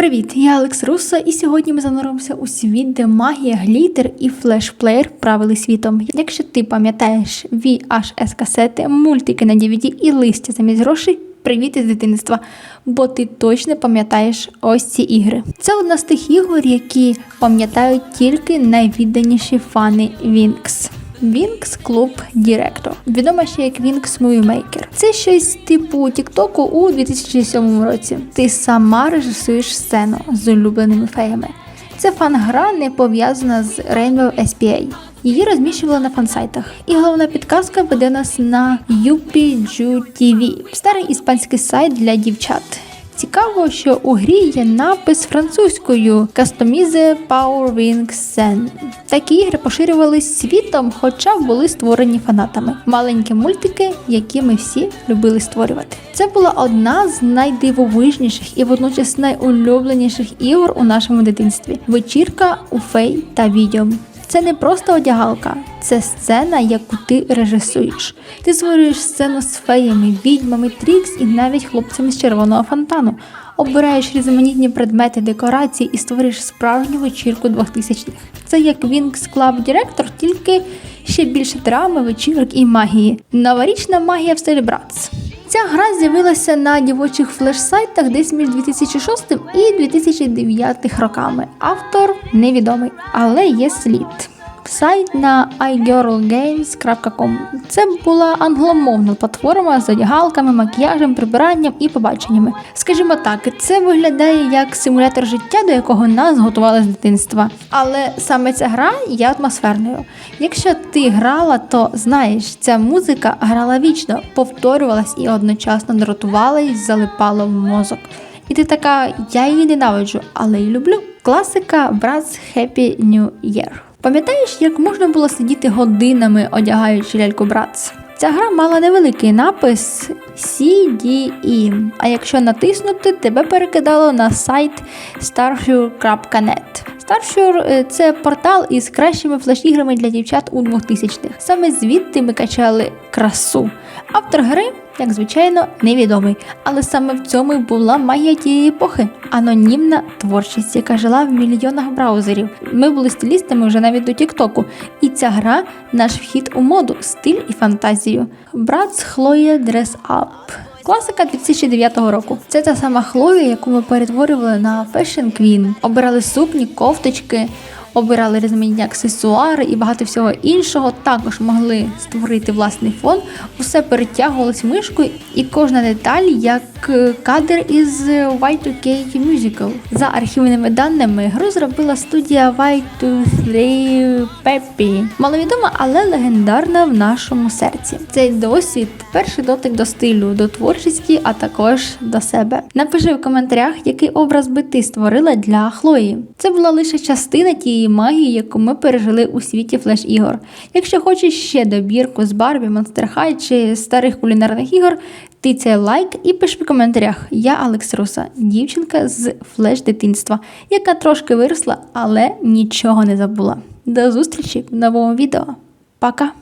Привіт, я Алекс Руссо, і сьогодні ми зануримося у світ, де магія, глітер і флешплеєр правили світом. Якщо ти пам'ятаєш VHS касети, мультики на DVD і листя замість грошей. Привіт із дитинства, бо ти точно пам'ятаєш ось ці ігри. Це одна з тих ігор, які пам'ятають тільки найвідданіші фани Вінкс. Wings Club Director, відома ще як Movie Maker. Це щось типу Тіктоку у 2007 році. Ти сама режисуєш сцену з улюбленими феями. Це фан-гра не пов'язана з Rainbow SPA. Її розміщували на фансайтах. І головна підказка веде нас на UPG TV, старий іспанський сайт для дівчат. Цікаво, що у грі є напис французькою Customize Power Wings Zen. Такі ігри поширювались світом, хоча були створені фанатами. Маленькі мультики, які ми всі любили створювати. Це була одна з найдивовижніших і водночас найулюбленіших ігор у нашому дитинстві. Вечірка у фей та відьом. Це не просто одягалка, це сцена, яку ти режисуєш. Ти створюєш сцену з феями, відьмами, трікс і навіть хлопцями з червоного фонтану. Обираєш різноманітні предмети, декорації і створюєш справжню вечірку 2000-х. Це як Wings Club Director, тільки ще більше драми, вечірок і магії. Новорічна магія в стилі Братс. Ця гра з'явилася на дівочих флеш-сайтах десь між 2006 і 2009 роками. Автор невідомий, але є слід. Сайт на igirlgames.com. Це була англомовна платформа з одягалками, макіяжем, прибиранням і побаченнями. Скажімо так, це виглядає як симулятор життя, до якого нас готували з дитинства. Але саме ця гра є атмосферною. Якщо ти грала, то знаєш, ця музика грала вічно, повторювалась і одночасно дратувала і залипала в мозок. І ти така, я її ненавиджу, але й люблю. Класика Bratz Happy New Year. Пам'ятаєш, як можна було сидіти годинами, одягаючи ляльку Братс? Ця гра мала невеликий напис CDE, а якщо натиснути, тебе перекидало на сайт starshure.net. Starshore – це портал із кращими флеш-іграми для дівчат у 2000-х. Саме звідти ми качали красу. Автор гри, як звичайно, невідомий, але саме в цьому й була магія тієї епохи. Анонімна творчість, яка жила в мільйонах браузерів. Ми були стилістами вже навіть до Тіктоку. І ця гра наш вхід у моду, стиль і фантазію. Брат Хлоя Dress Up. Класика 2009 року. Це та сама Хлоя, яку ми перетворювали на Fashion Queen. Обирали сукні, кофточки, обирали різноманітні аксесуари і багато всього іншого. Також могли створити власний фон. Усе перетягувалось мишкою, і кожна деталь як е, кадр із Y2K Musical. За архівними даними, гру зробила студія Y23 Peppy. Маловідома, але легендарна в нашому серці. Цей досвід перший дотик до стилю, до творчості, а також до себе. Напиши в коментарях, який образ би ти створила для Хлої. Це була лише частина тієї магії, яку ми пережили у світі флеш-ігор. Якщо хочеш ще добірку з Барбі, Monster High чи старих кулінарних ігор, тицяй лайк і пиши в коментарях. Я Алекс Руса, дівчинка з флеш дитинства, яка трошки виросла, але нічого не забула. До зустрічі в новому відео. Пока!